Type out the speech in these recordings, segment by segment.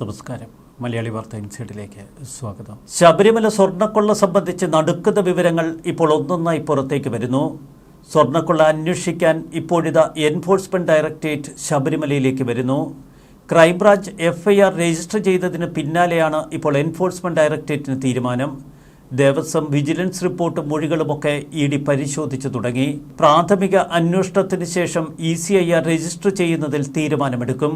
നമസ്കാരം. മലയാളി വാർത്ത ഇൻസൈഡിലേക്ക് സ്വാഗതം. ശബരിമല സ്വർണക്കൊള്ള സംബന്ധിച്ച് നടുക്കുന്ന വിവരങ്ങൾ ഇപ്പോൾ ഒന്നൊന്നായി പുറത്തേക്ക് വരുന്നു. സ്വർണക്കൊള്ള അന്വേഷിക്കാൻ ഇപ്പോഴിതാ എൻഫോഴ്സ്മെന്റ് ഡയറക്ടറേറ്റ് ശബരിമലയിലേക്ക് വരുന്നു. ക്രൈംബ്രാഞ്ച് എഫ്ഐആർ രജിസ്റ്റർ ചെയ്തതിന് പിന്നാലെയാണ് ഇപ്പോൾ എൻഫോഴ്സ്മെന്റ് ഡയറക്ടറേറ്റിന് തീരുമാനം. ദേവസ്വം വിജിലൻസ് റിപ്പോർട്ട് മൊഴികളുമൊക്കെ ഇ ഡി പരിശോധിച്ചു തുടങ്ങി. പ്രാഥമിക അന്വേഷണത്തിന് ശേഷം E C I R register ചെയ്യുന്നതിൽ തീരുമാനമെടുക്കും.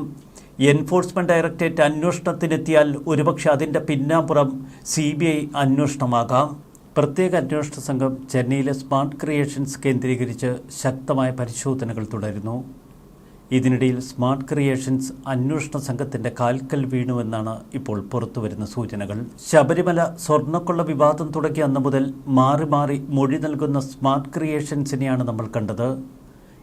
എൻഫോഴ്സ്മെന്റ് ഡയറക്ടറേറ്റ് അന്വേഷണത്തിനെത്തിയാൽ ഒരുപക്ഷെ അതിന്റെ പിന്നാമ്പുറം സി ബി ഐ അന്വേഷണമാകാം. പ്രത്യേക അന്വേഷണ സംഘം ചെന്നൈയിലെ സ്മാർട്ട് ക്രിയേഷൻസ് കേന്ദ്രീകരിച്ച് ശക്തമായ പരിശോധനകൾ തുടരുന്നു. ഇതിനിടയിൽ സ്മാർട്ട് ക്രിയേഷൻസ് അന്വേഷണ സംഘത്തിന്റെ കാൽക്കൽ വീണുവെന്നാണ് ഇപ്പോൾ പുറത്തുവരുന്ന സൂചനകൾ. ശബരിമല സ്വർണക്കൊള്ള വിവാദം തുടങ്ങിയ അന്ന് മുതൽ മാറി മാറി മൊഴി നൽകുന്ന സ്മാർട്ട് ക്രിയേഷൻസിനെയാണ് നമ്മൾ കണ്ടത്.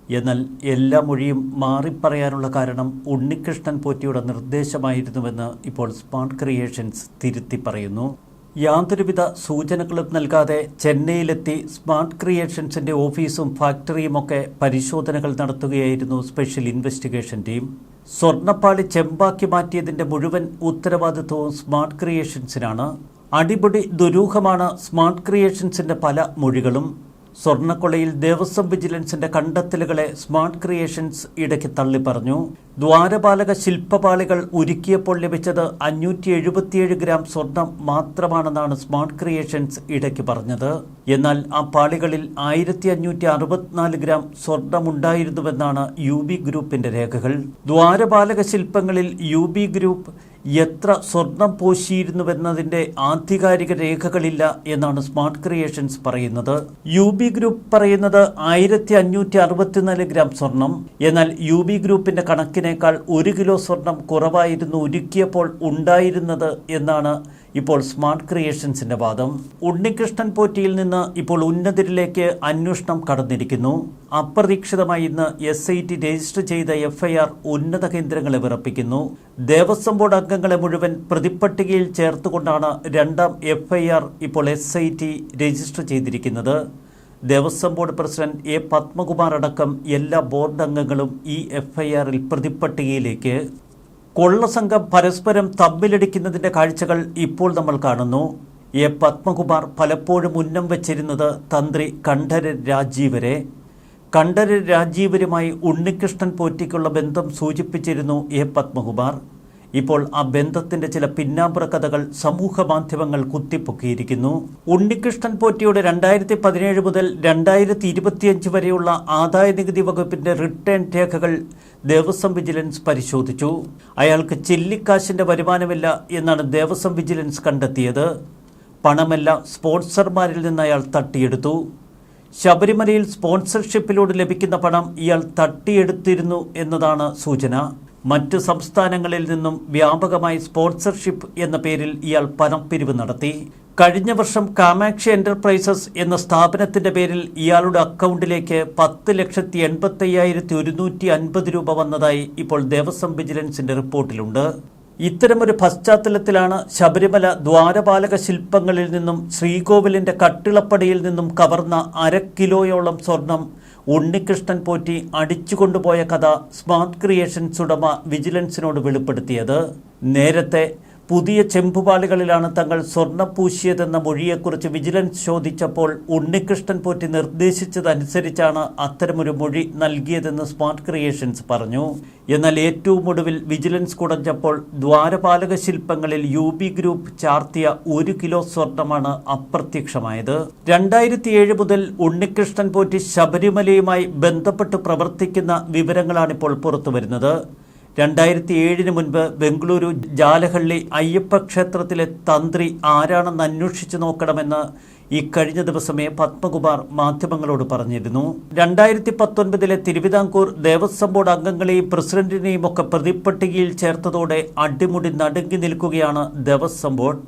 എന്നാൽ എല്ലാ മൊഴിയും മാറിപ്പറയാനുള്ള കാരണം ഉണ്ണികൃഷ്ണൻ പോറ്റിയുടെ നിർദ്ദേശമായിരുന്നുവെന്ന് ഇപ്പോൾ സ്മാർട്ട് ക്രിയേഷൻസ് തിരുത്തി പറയുന്നു. യാതൊരുവിധ സൂചനകളും നൽകാതെ ചെന്നൈയിലെത്തി സ്മാർട്ട് ക്രിയേഷൻസിന്റെ ഓഫീസും ഫാക്ടറിയുമൊക്കെ പരിശോധനകൾ നടത്തുകയായിരുന്നു സ്പെഷ്യൽ ഇൻവെസ്റ്റിഗേഷൻ ടീം. സ്വർണപ്പാളി ചെമ്പാക്കി മാറ്റിയതിന്റെ മുഴുവൻ ഉത്തരവാദിത്വവും സ്മാർട്ട് ക്രിയേഷൻസിനാണ്. അടിപൊളി ദുരൂഹമാണ് സ്മാർട്ട് ക്രിയേഷൻസിന്റെ പല മൊഴികളും. സ്വർണക്കൊള്ളയിൽ ദേവസ്വം വിജിലൻസിന്റെ കണ്ടെത്തലുകളെ സ്മാർട്ട് ക്രിയേഷൻസ് ഇടയ്ക്ക് തള്ളിപ്പറഞ്ഞു. ദ്വാരപാലക ശില്പപാളികൾ ഒരുക്കിയപ്പോൾ ലഭിച്ചത് അഞ്ഞൂറ്റി എഴുപത്തിയേഴ് ഗ്രാം സ്വർണം മാത്രമാണെന്നാണ് സ്മാർട്ട് ക്രിയേഷൻസ് ഇടയ്ക്ക് പറഞ്ഞത്. എന്നാൽ ആ പാളികളിൽ ആയിരത്തി അഞ്ഞൂറ്റി അറുപത്തിനാല് ഗ്രാം സ്വർണമുണ്ടായിരുന്നുവെന്നാണ് യു ബി ഗ്രൂപ്പിന്റെ രേഖകൾ. ദ്വാരപാലക ശില്പങ്ങളിൽ യു ബി ഗ്രൂപ്പ് എത്ര സ്വർണം പോശിയിരുന്നുവെന്നതിന്റെ ആധികാരിക രേഖകളില്ല എന്നാണ് സ്മാർട്ട് ക്രിയേഷൻസ് പറയുന്നത്. യു ബി ഗ്രൂപ്പ് പറയുന്നത് ആയിരത്തി അഞ്ഞൂറ്റി അറുപത്തിനാല് ഗ്രാം സ്വർണം. എന്നാൽ യു ബി ഗ്രൂപ്പിന്റെ കണക്കിനേക്കാൾ ഒരു കിലോ സ്വർണം കുറവായിരുന്നു ഒരുക്കിയപ്പോൾ ഉണ്ടായിരുന്നത് എന്നാണ് ഇപ്പോൾ സ്മാർട്ട് ക്രിയേഷൻസിന്റെ വാദം ഉണ്ണികൃഷ്ണൻ പോറ്റിയിൽ നിന്ന് ഇപ്പോൾ ഉന്നതരിലേക്ക് അന്വേഷണം കടന്നിരിക്കുന്നു. അപ്രതീക്ഷിതമായി ഇന്ന് എസ് ഐ ടി രജിസ്റ്റർ ചെയ്ത എഫ്ഐആർ ഉന്നത കേന്ദ്രങ്ങളെ വിറപ്പിക്കുന്നു. ദേവസ്വം ബോർഡ് അംഗങ്ങളെ മുഴുവൻ പ്രതിപ്പട്ടികയിൽ ചേർത്തുകൊണ്ടാണ് രണ്ടാം എഫ്ഐആർ ഇപ്പോൾ എസ് ഐ ടി രജിസ്റ്റർ ചെയ്തിരിക്കുന്നത്. Devaswom board president A Padmakumar അടക്കം എല്ലാ ബോർഡ് അംഗങ്ങളും ഈ എഫ്ഐആറിൽ പ്രതിപ്പട്ടികയിലേക്ക് കൊള്ളസംഘം പരസ്പരം തമ്മിലടിക്കുന്നതിന്റെ കാഴ്ചകൾ ഇപ്പോൾ നമ്മൾ കാണുന്നു. എ. പത്മകുമാർ പലപ്പോഴും ഉന്നം വച്ചിരുന്നത് തന്ത്രി കണ്ഠരൻ രാജീവരെ. കണ്ഠരൻ രാജീവരുമായി ഉണ്ണികൃഷ്ണൻ പോറ്റിക്കുള്ള ബന്ധം സൂചിപ്പിച്ചിരുന്നു എ. പത്മകുമാർ. ഇപ്പോൾ ആ ബന്ധത്തിന്റെ ചില പിന്നാമ്പുറ കഥകൾ സമൂഹ മാധ്യമങ്ങൾ കുത്തിപ്പൊക്കിയിരിക്കുന്നു. ഉണ്ണികൃഷ്ണൻ പോറ്റിയുടെ രണ്ടായിരത്തി പതിനേഴ് മുതൽ രണ്ടായിരത്തി ഇരുപത്തിയഞ്ച് വരെയുള്ള ആദായ നികുതി വകുപ്പിന്റെ റിട്ടേൺ രേഖകൾ ദേവസ്വം വിജിലൻസ് പരിശോധിച്ചു. അയാൾക്ക് ചില്ലിക്കാശിന്റെ വരുമാനമില്ല എന്നാണ് ദേവസ്വം വിജിലൻസ് കണ്ടെത്തിയത്. പണമെല്ലാം സ്പോൺസർമാരിൽ നിന്ന് അയാൾ തട്ടിയെടുത്തു. ശബരിമലയിൽ സ്പോൺസർഷിപ്പിലൂടെ ലഭിക്കുന്ന പണം ഇയാൾ തട്ടിയെടുത്തിരുന്നു എന്നതാണ് സൂചന. മറ്റ് സംസ്ഥാനങ്ങളിൽ നിന്നും വ്യാപകമായി സ്പോൺസർഷിപ്പ് എന്ന പേരിൽ ഇയാൾ പണപ്പിരിവ് നടത്തി. കഴിഞ്ഞ വർഷം കാമാക്ഷി എന്റർപ്രൈസസ് എന്ന സ്ഥാപനത്തിന്റെ പേരിൽ ഇയാളുടെ അക്കൗണ്ടിലേക്ക് പത്ത് ലക്ഷത്തി എൺപത്തി അയ്യായിരത്തി ഒരുന്നൂറ്റി അൻപത് രൂപ വന്നതായി ഇപ്പോൾ ദേവസ്വം വിജിലൻസിന്റെ റിപ്പോർട്ടിലുണ്ട്. ഇത്തരമൊരു പശ്ചാത്തലത്തിലാണ് ശബരിമല ദ്വാരപാലക ശില്പങ്ങളിൽ നിന്നും ശ്രീകോവിലിന്റെ കട്ടിളപ്പടിയിൽ നിന്നും കവർന്ന അര കിലോയോളം സ്വർണം ഉണ്ണികൃഷ്ണൻ പോറ്റി അടിച്ചുകൊണ്ടുപോയ കഥ സ്മാർട്ട് ക്രിയേഷൻസ് ഉടമ വിജിലൻസിനോട് വെളിപ്പെടുത്തിയത്. നേരത്തെ പുതിയ ചെമ്പുപാളികളിലാണ് തങ്ങൾ സ്വർണം പൂശിയതെന്ന മൊഴിയെക്കുറിച്ച് വിജിലൻസ് ചോദിച്ചപ്പോൾ ഉണ്ണികൃഷ്ണൻ പോറ്റി നിർദ്ദേശിച്ചതനുസരിച്ചാണ് അത്തരമൊരു മൊഴി നൽകിയതെന്ന് സ്മാർട്ട് ക്രിയേഷൻസ് പറഞ്ഞു. എന്നാൽ ഏറ്റവും ഒടുവിൽ വിജിലൻസ് കുടഞ്ഞപ്പോൾ ദ്വാരപാലക ശില്പങ്ങളിൽ യു ബി ഗ്രൂപ്പ് ചാർത്തിയ ഒരു കിലോ സ്വർണമാണ് അപ്രത്യക്ഷമായത്. രണ്ടായിരത്തി ഏഴ് മുതൽ ഉണ്ണികൃഷ്ണൻ പോറ്റി ശബരിമലയുമായി ബന്ധപ്പെട്ട് പ്രവർത്തിക്കുന്ന വിവരങ്ങളാണിപ്പോൾ പുറത്തുവരുന്നത്. രണ്ടായിരത്തി ഏഴിന് മുൻപ് ബംഗളൂരു ജാലഹള്ളി അയ്യപ്പ ക്ഷേത്രത്തിലെ തന്ത്രി ആരാണെന്ന് അന്വേഷിച്ചു നോക്കണമെന്ന് ഈ ഇക്കഴിഞ്ഞ ദിവസമേ പത്മകുമാർ മാധ്യമങ്ങളോട് പറഞ്ഞിരുന്നു. രണ്ടായിരത്തി പത്തൊൻപതിലെ തിരുവിതാംകൂർ ദേവസ്വം ബോർഡ് അംഗങ്ങളെയും പ്രസിഡന്റിനെയും ഒക്കെ പ്രതിപ്പട്ടികയിൽ ചേർത്തതോടെ അടിമുടി നടുങ്ങി നിൽക്കുകയാണ് ദേവസ്വം ബോർഡ്.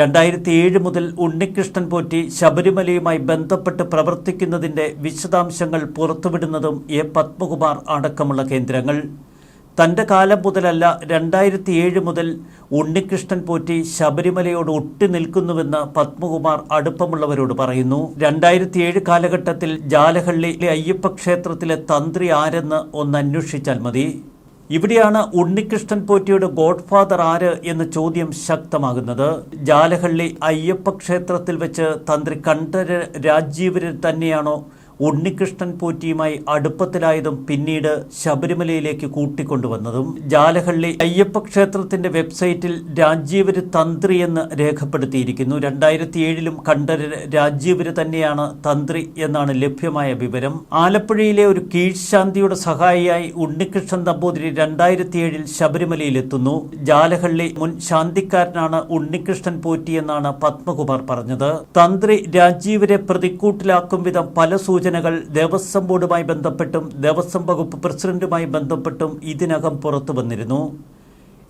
രണ്ടായിരത്തി ഏഴ് മുതൽ ഉണ്ണികൃഷ്ണൻ പോറ്റി ശബരിമലയുമായി ബന്ധപ്പെട്ട് പ്രവർത്തിക്കുന്നതിന്റെ വിശദാംശങ്ങൾ പുറത്തുവിടുന്നതും എ പത്മകുമാർ അടക്കമുള്ള കേന്ദ്രങ്ങൾ. തന്റെ കാലം മുതലല്ല രണ്ടായിരത്തി ഏഴ് മുതൽ ഉണ്ണികൃഷ്ണൻ പോറ്റി ശബരിമലയോട് ഒട്ടി നിൽക്കുന്നുവെന്ന് പത്മകുമാർ അടുപ്പമുള്ളവരോട് പറയുന്നു. രണ്ടായിരത്തി ഏഴ് കാലഘട്ടത്തിൽ ജാലഹള്ളിയിലെ അയ്യപ്പ ക്ഷേത്രത്തിലെ തന്ത്രി ആരെന്ന് ഒന്ന് അന്വേഷിച്ചാൽ മതി. ഇവിടെയാണ് ഉണ്ണികൃഷ്ണൻ പോറ്റിയുടെ ഗോഡ്ഫാദർ ആര് എന്ന ചോദ്യം ശക്തമാകുന്നത്. ജാലഹള്ളി അയ്യപ്പ ക്ഷേത്രത്തിൽ വെച്ച് തന്ത്രി കണ്ഠര രാജീവരിൽ തന്നെയാണോ ഉണ്ണികൃഷ്ണൻ പോറ്റിയുമായി അടുപ്പത്തിലായതും പിന്നീട് ശബരിമലയിലേക്ക് കൂട്ടിക്കൊണ്ടുവന്നതും ജാലഹള്ളി അയ്യപ്പ ക്ഷേത്രത്തിന്റെ വെബ്സൈറ്റിൽ രാജീവര് തന്ത്രി എന്ന് രേഖപ്പെടുത്തിയിരിക്കുന്നു. രണ്ടായിരത്തി ഏഴിലും കണ്ടര് രാജീവര് തന്നെയാണ് തന്ത്രി എന്നാണ് ലഭ്യമായ വിവരം. ആലപ്പുഴയിലെ ഒരു കീഴ്ശാന്തിയുടെ സഹായിയായി ഉണ്ണികൃഷ്ണൻ നമ്പൂതിരി രണ്ടായിരത്തി ഏഴിൽ ശബരിമലയിലെത്തുന്നു. ജാലഹള്ളി മുൻ ശാന്തിക്കാരനാണ് ഉണ്ണികൃഷ്ണൻ പോറ്റി എന്നാണ് പത്മകുമാർ പറഞ്ഞത്. തന്ത്രി രാജീവരെ പ്രതിക്കൂട്ടിലാക്കും വിധം പല സൂചനകൾ ദേവസ്വം ബോർഡുമായി ബന്ധപ്പെട്ടും ദേവസ്വം വകുപ്പ് പ്രസിഡന്റുമായി ബന്ധപ്പെട്ടും ഇതിനകം പുറത്തു വന്നിരുന്നു.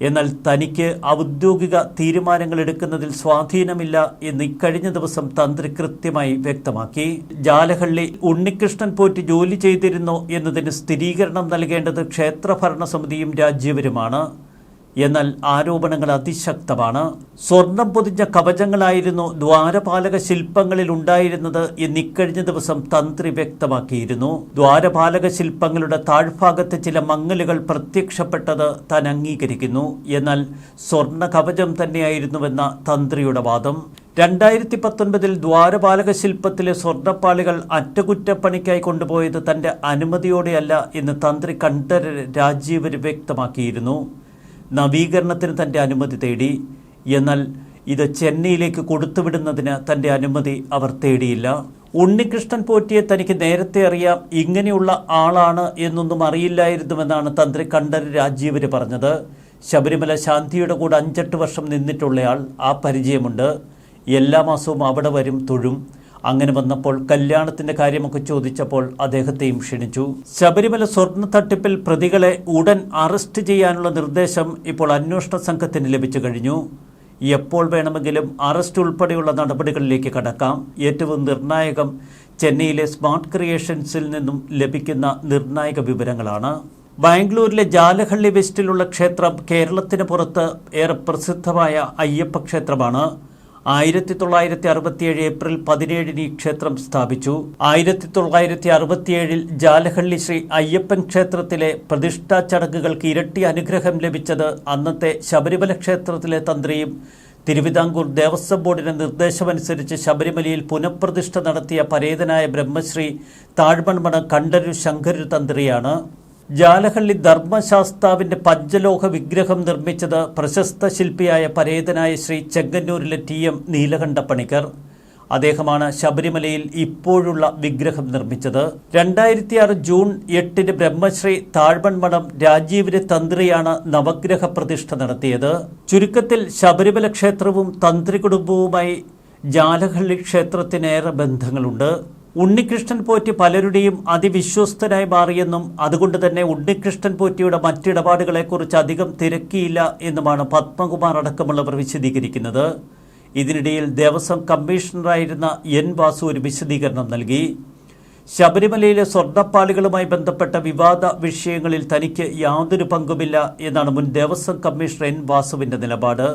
എന്നാൽ തനിക്ക് ഔദ്യോഗിക തീരുമാനങ്ങൾ എടുക്കുന്നതിൽ സ്വാധീനമില്ല എന്ന് ഇക്കഴിഞ്ഞ ദിവസം തന്ത്രി കൃത്യമായി വ്യക്തമാക്കി. ജാലഹള്ളി ഉണ്ണികൃഷ്ണൻ പോറ്റി ജോലി ചെയ്തിരുന്നോ എന്നതിന് സ്ഥിരീകരണം നൽകേണ്ടത് ക്ഷേത്രഭരണ സമിതിയും രാജ്യവരുമാണ്. എന്നാൽ ആരോപണങ്ങൾ അതിശക്തമാണ്. സ്വർണം പൊതിഞ്ഞ കവചങ്ങളായിരുന്നു ദ്വാരപാലക ശില്പങ്ങളിൽ ഉണ്ടായിരുന്നത് എന്ന് ഇക്കഴിഞ്ഞ ദിവസം തന്ത്രി വ്യക്തമാക്കിയിരുന്നു. ദ്വാരപാലക ശില്പങ്ങളുടെ താഴ്ഭാഗത്ത് ചില മങ്ങലുകൾ പ്രത്യക്ഷപ്പെട്ടത് താൻ അംഗീകരിക്കുന്നു. എന്നാൽ സ്വർണ കവചം തന്നെയായിരുന്നുവെന്ന തന്ത്രിയുടെ വാദം. രണ്ടായിരത്തി പത്തൊൻപതിൽ ദ്വാരപാലക ശില്പത്തിലെ സ്വർണപ്പാളികൾ അറ്റകുറ്റപ്പണിക്കായി കൊണ്ടുപോയത് തന്റെ അനുമതിയോടെയല്ല എന്ന് തന്ത്രി കണ്ഠര രാജീവര് വ്യക്തമാക്കിയിരുന്നു. നവീകരണത്തിന് തന്റെ അനുമതി തേടി. എന്നാൽ ഇത് ചെന്നൈയിലേക്ക് കൊടുത്തുവിടുന്നതിന് തന്റെ അനുമതി അവർ തേടിയില്ല. ഉണ്ണികൃഷ്ണൻ പോറ്റിയെ തനിക്ക് നേരത്തെ അറിയാം ഇങ്ങനെയുള്ള ആളാണ് എന്നൊന്നും അറിയില്ലായിരുന്നുവെന്നാണ് തന്ത്രി കണ്ഠര് രാജീവര് പറഞ്ഞത്. ശബരിമല ശാന്തിയുടെ കൂടെ അഞ്ചെട്ട് വർഷം നിന്നിട്ടുള്ളയാൾ ആ പരിചയമുണ്ട്. എല്ലാ മാസവും അവിടെ വരും തൊഴും. അങ്ങനെ വന്നപ്പോൾ കല്യാണത്തിന്റെ കാര്യമൊക്കെ ചോദിച്ചപ്പോൾ അദ്ദേഹത്തെയും ക്ഷണിച്ചു. ശബരിമല സ്വർണ തട്ടിപ്പിൽ പ്രതികളെ ഉടൻ അറസ്റ്റ് ചെയ്യാനുള്ള നിർദ്ദേശം ഇപ്പോൾ അന്വേഷണ സംഘത്തിന് ലഭിച്ചു കഴിഞ്ഞു. എപ്പോൾ വേണമെങ്കിലും അറസ്റ്റ് ഉൾപ്പെടെയുള്ള നടപടികളിലേക്ക് കടക്കാം. ഏറ്റവും നിർണായകം ചെന്നൈയിലെ സ്മാർട്ട് ക്രിയേഷൻസിൽ നിന്നും ലഭിക്കുന്ന നിർണായക വിവരങ്ങളാണ്. ബാംഗ്ലൂരിലെ ജാലഹള്ളി വെസ്റ്റിലുള്ള ക്ഷേത്രം കേരളത്തിന് പുറത്ത് ഏറെ പ്രസിദ്ധമായ അയ്യപ്പ ക്ഷേത്രമാണ്. ആയിരത്തി തൊള്ളായിരത്തി അറുപത്തിയേഴ് ഏപ്രിൽ പതിനേഴിന് ഈ ക്ഷേത്രം സ്ഥാപിച്ചു. ആയിരത്തി തൊള്ളായിരത്തി അറുപത്തിയേഴിൽ ജാലഹള്ളി ശ്രീ അയ്യപ്പൻ ക്ഷേത്രത്തിലെ പ്രതിഷ്ഠാ ചടങ്ങുകൾക്ക് ഇരട്ടി അനുഗ്രഹം ലഭിച്ചത് അന്നത്തെ ശബരിമല ക്ഷേത്രത്തിലെ തന്ത്രിയും തിരുവിതാംകൂർ ദേവസ്വം ബോർഡിന്റെ നിർദ്ദേശമനുസരിച്ച് ശബരിമലയിൽ പുനഃപ്രതിഷ്ഠ നടത്തിയ പരേതനായ ബ്രഹ്മശ്രീ താഴ്മൺമണ കണ്ഠരു ശങ്കരു തന്ത്രിയാണ്. ജാലഹള്ളി ധർമ്മശാസ്താവിന്റെ പഞ്ചലോഹ വിഗ്രഹം നിർമ്മിച്ചത് പ്രശസ്ത ശില്പിയായ പരേതനായ ശ്രീ ചെങ്ങന്നൂരിലെ ടി എം നീലകണ്ഠ പണിക്കർ അദ്ദേഹമാണ് ശബരിമലയിൽ ഇപ്പോഴുള്ള വിഗ്രഹം നിർമ്മിച്ചത്. രണ്ടായിരത്തി ആറ് ജൂൺ എട്ടിന് ബ്രഹ്മശ്രീ താഴ്മൺമഠം രാജീവിന്റെ തന്ത്രിയാണ് നവഗ്രഹ പ്രതിഷ്ഠ നടത്തിയത്. ചുരുക്കത്തിൽ ശബരിമല ക്ഷേത്രവും തന്ത്രി കുടുംബവുമായി ജാലഹള്ളി ക്ഷേത്രത്തിനേറെ ബന്ധങ്ങളുണ്ട്. ഉണ്ണികൃഷ്ണൻ പോറ്റി പലരുടെയും അതിവിശ്വസ്തനായി മാറിയെന്നും അതുകൊണ്ട് തന്നെ ഉണ്ണികൃഷ്ണൻ പോറ്റിയുടെ മറ്റിടപാടുകളെക്കുറിച്ച് അധികം തിരക്കിയില്ല എന്നുമാണ് പത്മകുമാർ അടക്കമുള്ളവർ വിശദീകരിക്കുന്നത്. ഇതിനിടയിൽ ദേവസ്വം കമ്മീഷണറായിരുന്ന എൻ വാസു ഒരു വിശദീകരണം നൽകി. ശബരിമലയിലെ സ്വർണപ്പാളികളുമായി ബന്ധപ്പെട്ട വിവാദ വിഷയങ്ങളിൽ തനിക്ക് യാതൊരു പങ്കുമില്ല എന്നാണ് മുൻ ദേവസ്വം കമ്മീഷണർ എൻ വാസുവിന്റെ നിലപാട്.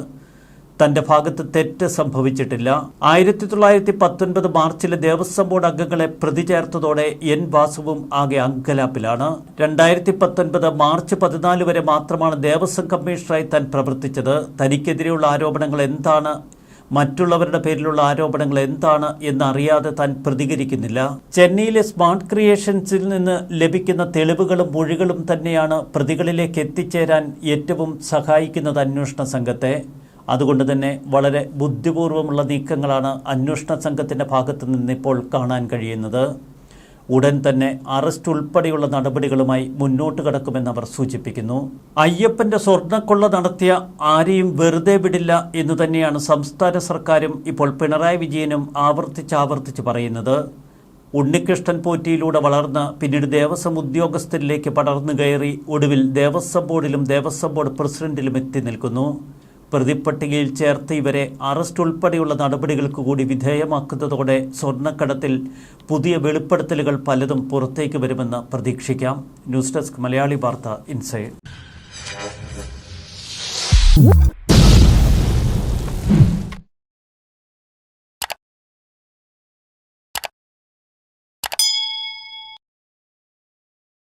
തന്റെ ഭാഗത്ത് തെറ്റ് സംഭവിച്ചിട്ടില്ല. ആയിരത്തി തൊള്ളായിരത്തി പത്തൊൻപത് മാർച്ചിലെ ദേവസ്വം ബോർഡ് അംഗങ്ങളെ പ്രതി ചേർത്തതോടെ എൻ വാസുവും ആകെ അങ്കലാപ്പിലാണ്. രണ്ടായിരത്തി പത്തൊൻപത് മാർച്ച് പതിനാല് വരെ മാത്രമാണ് ദേവസ്വം കമ്മീഷണറായി താൻ പ്രവർത്തിച്ചത്. തനിക്കെതിരെയുള്ള ആരോപണങ്ങൾ എന്താണ്? മറ്റുള്ളവരുടെ പേരിലുള്ള ആരോപണങ്ങൾ എന്താണ് എന്നറിയാതെ താൻ പ്രതികരിക്കുന്നില്ല. ചെന്നൈയിലെ സ്മാർട്ട് ക്രിയേഷൻസിൽ നിന്ന് ലഭിക്കുന്ന തെളിവുകളും മൊഴികളും തന്നെയാണ് പ്രതികളിലേക്ക് എത്തിച്ചേരാൻ ഏറ്റവും സഹായിക്കുന്നത് അന്വേഷണ സംഘത്തെ. അതുകൊണ്ട് തന്നെ വളരെ ബുദ്ധിപൂർവമുള്ള നീക്കങ്ങളാണ് അന്വേഷണ സംഘത്തിന്റെ ഭാഗത്ത് നിന്നിപ്പോൾ കാണാൻ കഴിയുന്നത്. ഉടൻ തന്നെ അറസ്റ്റ് ഉൾപ്പെടെയുള്ള നടപടികളുമായി മുന്നോട്ട് കടക്കുമെന്ന് അവർ സൂചിപ്പിക്കുന്നു. അയ്യപ്പന്റെ സ്വർണക്കൊള്ള നടത്തിയ ആരെയും വെറുതെ വിടില്ല എന്ന് തന്നെയാണ് സംസ്ഥാന സർക്കാരും ഇപ്പോൾ പിണറായി വിജയനും ആവർത്തിച്ചാവർത്തിച്ച് പറയുന്നത്. ഉണ്ണികൃഷ്ണൻ പോറ്റിയിലൂടെ വളർന്ന് പിന്നീട് ദേവസ്വം ഉദ്യോഗസ്ഥരിലേക്ക് പടർന്നു കയറി ഒടുവിൽ ദേവസ്വം ബോർഡിലും ദേവസ്വം ബോർഡ് പ്രസിഡന്റിലും എത്തി നിൽക്കുന്നു. പ്രതിപ്പട്ടികയിൽ ചേർത്ത് ഇവരെ അറസ്റ്റ് ഉൾപ്പെടെയുള്ള നടപടികൾക്ക് കൂടി വിധേയമാക്കുന്നതോടെ സ്വർണക്കടത്തിൽ പുതിയ വെളിപ്പെടുത്തലുകൾ പലതും പുറത്തേക്ക് വരുമെന്ന് പ്രതീക്ഷിക്കാം. ന്യൂസ് ഡെസ്ക് മലയാളി വാർത്ത ഇൻസൈഡ്.